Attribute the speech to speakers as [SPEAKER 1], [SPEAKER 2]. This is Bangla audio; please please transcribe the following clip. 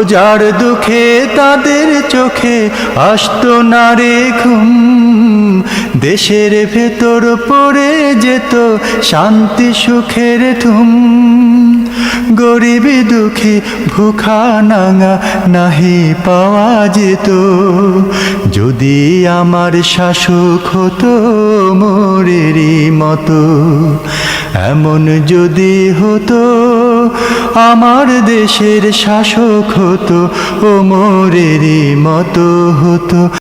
[SPEAKER 1] প্রজার দুঃখে তাদের চোখে আসত না রে ঘুম। দেশের ভেতর পড়ে যেত শান্তি সুখের ধুম। গরিবি দুঃখী ভুখা নাঙা নাহি পাওয়া যেত। যদি আমার শাসক হতো মোরেরই মতো, এমন যদি হতো আমার দেশের শাসক হতো ও মোরেরই মতো হতো।